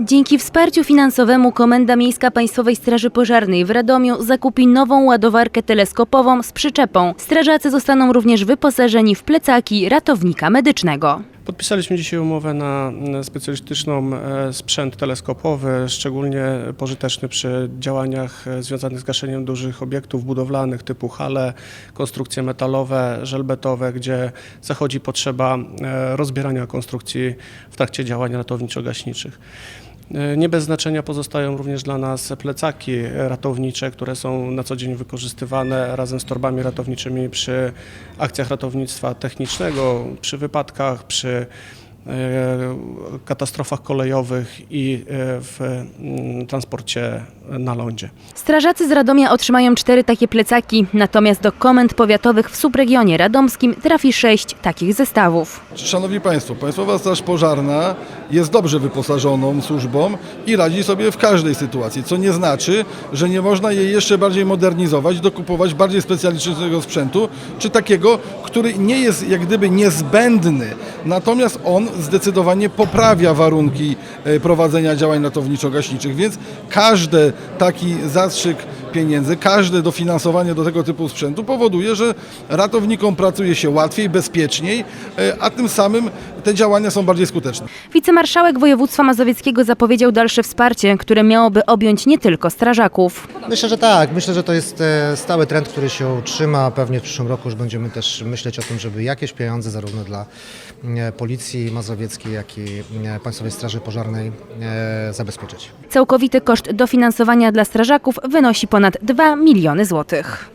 Dzięki wsparciu finansowemu Komenda Miejska Państwowej Straży Pożarnej w Radomiu zakupi nową ładowarkę teleskopową z przyczepą. Strażacy zostaną również wyposażeni w plecaki ratownika medycznego. Podpisaliśmy dzisiaj umowę na specjalistyczną e, sprzęt teleskopowy, szczególnie pożyteczny przy działaniach e, związanych z gaszeniem dużych obiektów budowlanych typu hale, konstrukcje metalowe, żelbetowe, gdzie zachodzi potrzeba e, rozbierania konstrukcji w trakcie działań ratowniczo-gaśniczych. E, Nie bez znaczenia pozostają również dla nas plecaki ratownicze, które są na co dzień wykorzystywane razem z torbami ratowniczymi przy akcjach ratownictwa technicznego, przy wypadkach, przy katastrofach kolejowych i e, w mm, transporcie na lądzie. Strażacy z Radomia otrzymają cztery takie plecaki, natomiast do komend powiatowych w subregionie radomskim trafi sześć takich zestawów. Szanowni Państwo, Państwowa Straż Pożarna jest dobrze wyposażoną służbą i radzi sobie w każdej sytuacji, co nie znaczy, że nie można jej jeszcze bardziej modernizować, dokupować bardziej specjalistycznego sprzętu, czy takiego, który nie jest jak gdyby niezbędny, natomiast on zdecydowanie poprawia warunki e, prowadzenia działań ratowniczo-gaśniczych, więc każdy taki zastrzyk pieniędzy, każde dofinansowanie do tego typu sprzętu powoduje, że ratownikom pracuje się łatwiej, bezpieczniej, e, a tym samym te działania są bardziej skuteczne. Wicemarszałek województwa mazowieckiego zapowiedział dalsze wsparcie, które miałoby objąć nie tylko strażaków. Myślę, że tak. Myślę, że to jest e, stały trend, który się utrzyma. Pewnie w przyszłym roku już będziemy też myśleć o tym, żeby jakieś pieniądze zarówno dla e, Policji Mazowieckiej, jak i e, Państwowej Straży Pożarnej zabezpieczyć. Całkowity koszt dofinansowania dla strażaków wynosi ponad 2 miliony złotych.